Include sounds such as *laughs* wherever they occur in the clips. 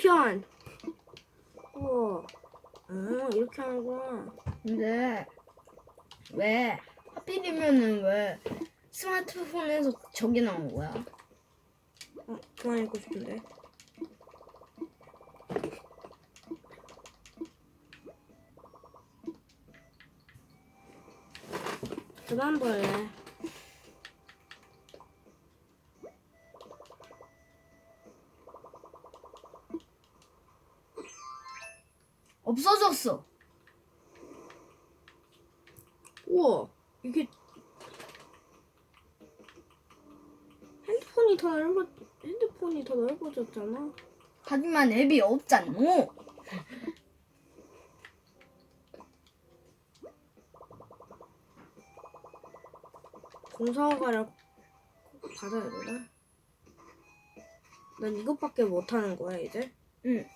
2편. 우와. 어, 이렇게 하는구나. 근데 왜 하필이면은 왜 스마트폰에서 저기 나온 거야? 어, 그만 읽고 싶은데. 그만 볼래. 없어졌어. 우와, 이게 핸드폰이 더 넓어, 핸드폰이 더 넓어졌잖아. 하지만 앱이 없잖아. *laughs* 동사과를 꼭 받아야 되나? 난 이것밖에 못하는 거야 이제. 응.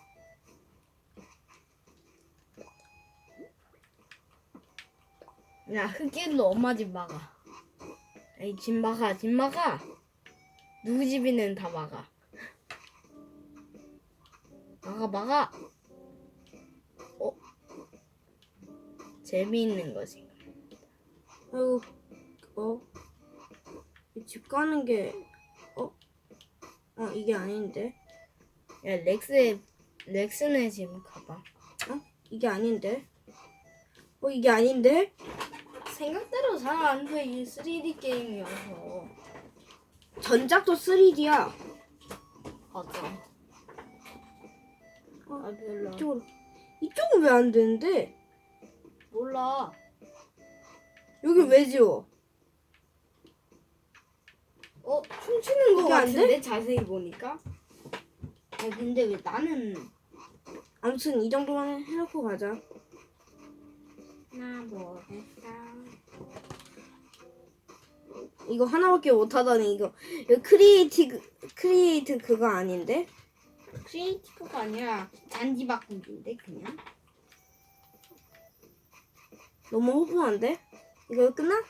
야 흙길로 엄마 집 막아. 에이 집 막아 집 막아. 누구 집이는 다 막아. 막아 막아. 어? 재미있는 거지. 아이고, 어? 이집 가는 게, 어? 어, 이게 아닌데? 야 렉스의 렉스네 집 가봐. 어? 이게 아닌데? 어, 이게 아닌데? 생각대로 잘 안 돼. 이 3D 게임이어서. 전작도 3D야. 맞아. 어, 아 별로. 이쪽으로. 이쪽은 왜 안 되는데? 몰라. 여기 왜 지워? 어 춤추는 거 이게 안 같은데 자세히 보니까. 야 근데 왜 나는 아무튼 이 정도만 해놓고 가자. 나뭐. 이거 하나밖에 못하다니 이거 이거 크리에이티 크리에이트 그거 아닌데? 크리에이티브가 아니라 잔디 바꾸기인데 그냥. 너무 허무한데? 이거 끝나?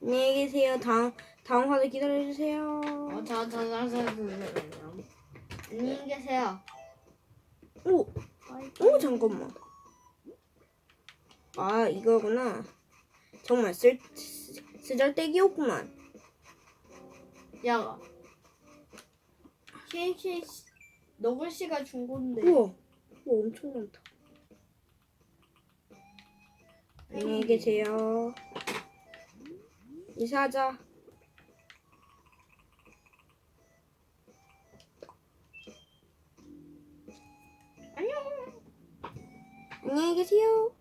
안녕히 계세요. 다음 다음 화를 기다려 주세요. 어저저 저 저 안녕히 계세요. 오, 오 잠깐만. 아 이거구나. 정말 쓸 쓰잘데기였구만. 야. KK 너글 씨가 준 건데. 우와, 우와 엄청 많다. 안녕히 계세요. 이사하자. 안녕. 안녕히 계세요.